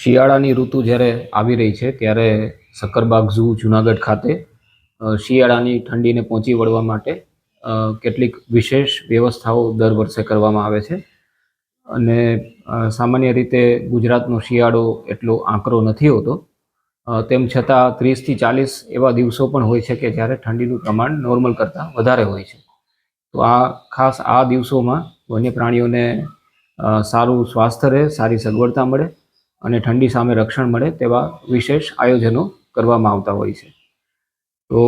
શિયાળાની ઋતુ જ્યારે આવી રહી છે, ત્યારે સક્કરબાગ ઝૂ, જુનાગઢ ખાતે શિયાળાની ઠંડીને પહોંચી વળવા માટે કેટલીક વિશેષ વ્યવસ્થાઓ દર વર્ષે કરવામાં આવે છે. અને સામાન્ય રીતે ગુજરાતનો શિયાળો એટલો આંકરો નથી હોતો. તેમ છતાં ત્રીસથી ચાલીસ એવા દિવસો પણ હોય છે કે જ્યારે ઠંડીનું પ્રમાણ નોર્મલ કરતાં વધારે હોય છે. તો આ ખાસ આ દિવસોમાં વન્ય પ્રાણીઓને સારું સ્વાસ્થ્ય રહે, સારી સગવડતા મળે અને ઠંડી સામે રક્ષણ મળે તેવા વિશેષ આયોજનો કરવામાં આવતા હોય છે. તો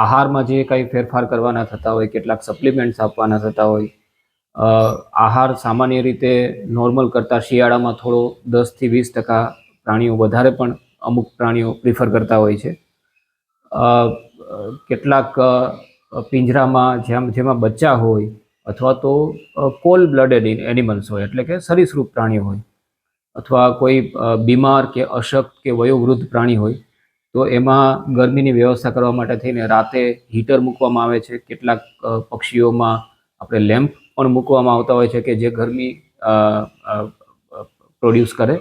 આહારમાં જે કંઈ ફેરફાર કરવાના થતા હોય, કેટલાક સપ્લિમેન્ટ્સ આપવાના થતા હોય આહાર સામાન્ય રીતે નોર્મલ કરતાં શિયાળામાં થોડો દસથી વીસ ટકા પ્રાણીઓ વધારે પણ અમુક પ્રાણીઓ પ્રિફર કરતા હોય છે. કેટલાક પિંજરામાં જેમ, જેમાં બચ્ચા હોય અથવા તો કોલ બ્લડેડ એનિમલ્સ હોય, એટલે કે સરીસૃપ પ્રાણીઓ હોય અથવા કોઈ બીમાર કે અશક્ત કે વયોવૃદ્ધ પ્રાણી હોય, તો એમાં ગરમીની વ્યવસ્થા કરવા માટે થઈને રાતે હીટર મૂકવામાં આવે છે. કેટલાક પક્ષીઓમાં આપણે લેમ્પ પણ મૂકવામાં આવતા હોય છે કે જે ગરમી પ્રોડ્યુસ કરે.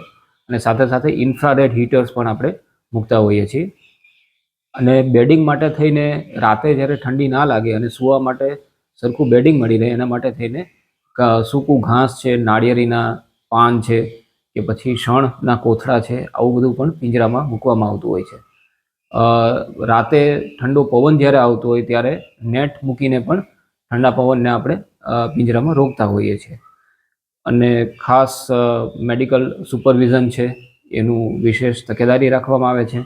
અને સાથે સાથે ઇન્ફ્રારેડ હીટર્સ પણ આપણે મૂકતા હોઈએ છીએ. અને બેડિંગ માટે થઈને રાતે જ્યારે ઠંડી ના લાગે અને સૂવા માટે સરખું બેડિંગ મળી રહે, એના માટે થઈને સૂકું ઘાસ છે, નાળિયેરીના પાન છે કે પછી શણના કોથળા છે, આવું બધું પણ પિંજરામાં મૂકવામાં આવતું હોય છે. રાતે ઠંડો પવન જ્યારે આવતો હોય ત્યારે નેટ મૂકીને પણ ઠંડા પવનને આપણે પિંજરામાં રોકતા હોઈએ છીએ. અને ખાસ મેડિકલ સુપરવિઝન છે, એનું વિશેષ તકેદારી રાખવામાં આવે છે.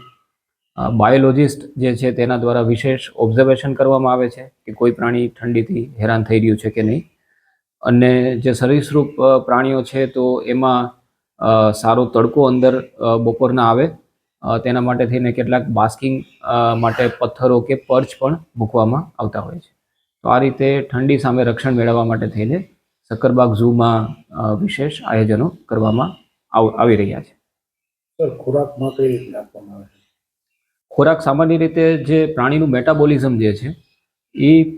બાયોલોજિસ્ટ જે છે તેના દ્વારા વિશેષ ઓબ્ઝર્વેશન કરવામાં આવે છે કે કોઈ પ્રાણી ઠંડીથી હેરાન થઈ રહ્યું છે કે નહીં. અને જે સરીસૃપ પ્રાણીઓ છે તો એમાં સારો તડકો અંદર બપોરના આવે. તેના માટે થઈને કેટલાક બાસ્કિંગ માટે પથ્થરો કે પર્ચ પણ મૂકવામાં આવતા હોય છે. તો આ રીતે ઠંડી સામે રક્ષણ મેળવવા માટે થઈને સક્કરબાગ ઝૂમાં વિશેષ આયોજનો કરવામાં આવ- રહ્યા છે. સર ખોરાકમાં કઈ રીતે આપવામાં આવે છે? ખોરાક સામાન્ય રીતે જે પ્રાણીનું મેટાબોલિઝમ જે છે એ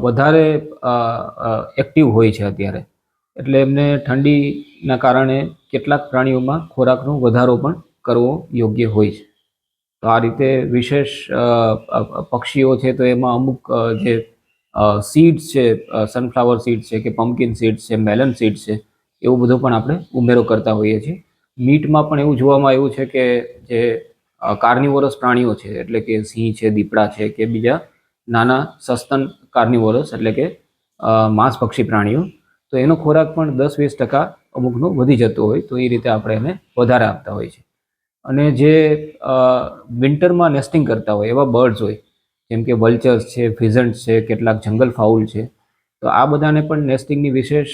વધારે એક્ટિવ હોય છે અત્યારે. એટલે એમને ઠંડીના કારણે કેટલાક પ્રાણીઓમાં ખોરાકનો વધારો પણ કરવો યોગ્ય હોય છે. તો આ રીતે વિશેષ પક્ષીઓ છે તો એમાં અમુક જે સીડ્સ છે સનફ્લાવર સીડ્સ છે કે પમ્પકિન સીડ્સ છે મેલન સીડ્સ છે, એવું બધું પણ આપણે ઉમેરો કરતા હોઈએ છીએ. મીટમાં પણ એવું જોવામાં આવ્યું છે કે જે કાર્નિવોરસ પ્રાણીઓ છે, એટલે કે સિંહ છે, દીપડા છે કે બીજા નાના સસ્તન કાર્નિવોરસ એટલે કે માંસભક્ષી પ્રાણીઓ તો એનો ખોરાક પણ દસ વીસ ટકા અમુકનો વધી જતો હોય તો એ રીતે આપણે એને વધારે આપતા હોય છે. અને જે વિન્ટરમાં નેસ્ટિંગ કરતા હોય એવા બર્ડ્સ હોય, જેમ કે વલ્ચર્સ છે ફિઝન્ટ્સ છે, કેટલાક જંગલ ફાઉલ છે, તો આ બધાને પણ નેસ્ટિંગની વિશેષ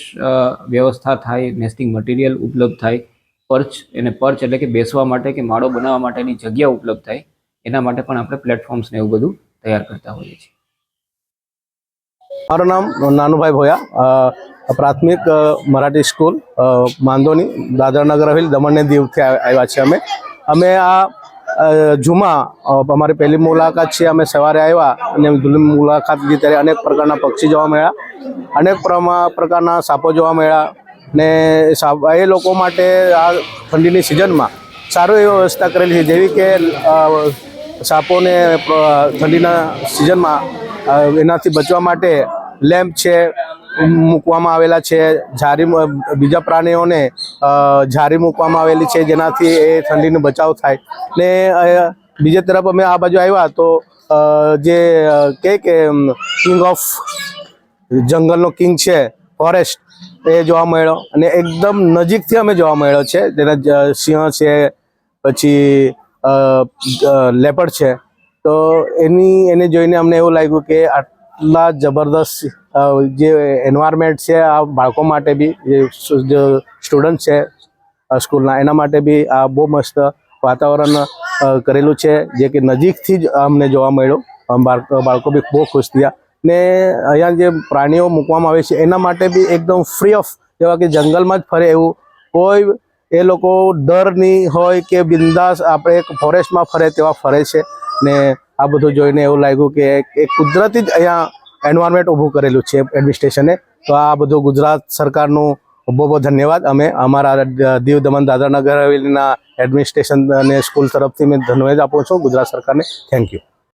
વ્યવસ્થા થાય નેસ્ટિંગ મટીરિયલ ઉપલબ્ધ થાય પર્ચ એને પર્ચ એટલે કે બેસવા માટે કે માળો બનાવવા માટેની જગ્યા ઉપલબ્ધ થાય, એના માટે પણ આપણે પ્લેટફોર્મ્સને એવું બધું તૈયાર કરતા હોઈએ છીએ. મારું નામ નાનુભાઈ ભોયા પ્રાથમિક મરાઠી સ્કૂલ માંદોની, દાદરાનગર હવેલી, દમણને દીવથી આવ્યા છીએ અમે. અમે આ ઝૂમાં અમારી પહેલી મુલાકાત છે, અમે સવારે આવ્યા અને મુલાકાત લીધી, ત્યારે અનેક પ્રકારના પક્ષી જોવા મળ્યા, અનેક પ્રકારના સાપો જોવા મળ્યા, ને એ લોકો માટે આ ઠંડીની સિઝનમાં સારું એવી વ્યવસ્થા કરેલી છે, જેવી કે સાપોને ઠંડીના સિઝનમાં એનાથી બચવા માટે લેમ્પ છે, મૂકવામાં આવેલા છે ઝારી બીજા પ્રાણીઓને ઝારી મૂકવામાં આવેલી છે, જેનાથી એ ઠંડીનો બચાવ થાય. ને બીજી તરફ અમે આ બાજુ આવ્યા તો જે કે કિંગ ઓફ જંગલનો કિંગ છે ફોરેસ્ટ એ જોવા મળ્યો. અને એકદમ નજીકથી અમે જોવા મળ્યો છે, જેના સિંહ છે, પછી લેપડ છે. તો એની, એને જોઈને અમને એવું લાગ્યું કે આટલા જબરદસ્ત જે એન્વાયરમેન્ટ છે આ બાળકો માટે બી, જે સ્ટુડન્ટ છે સ્કૂલના, એના માટે બી આ બહુ મસ્ત વાતાવરણ કરેલું છે, જે કે નજીકથી જ અમને જોવા મળ્યું. બાળકો બી બહુ ખુશ થયા. ને અહીંયા જે પ્રાણીઓ મૂકવામાં આવે છે, એના માટે બી એકદમ ફ્રી ઓફ જેવા કે જંગલમાં જ ફરે એવું. કોઈ એ લોકો ડર નહીં હોય કે બિંદાસ આપણે ફોરેસ્ટમાં ફરે તેવા ફરે છે. ને આ બધું જોઈને એવું લાગ્યું કે એક કુદરતી જ અહીંયા એન્વાયરમેન્ટ ઊભું કરેલું છે એડમિનિસ્ટ્રેશને તો આ બધું ગુજરાત સરકારનું બહુ બહુ ધન્યવાદ. અમે અમારા દીવ દમણ દાદરા નગર હવેલીના એડમિનિસ્ટ્રેશન અને સ્કૂલ તરફથી મેં ધન્યવાદ આપું છું ગુજરાત સરકારને. Thank you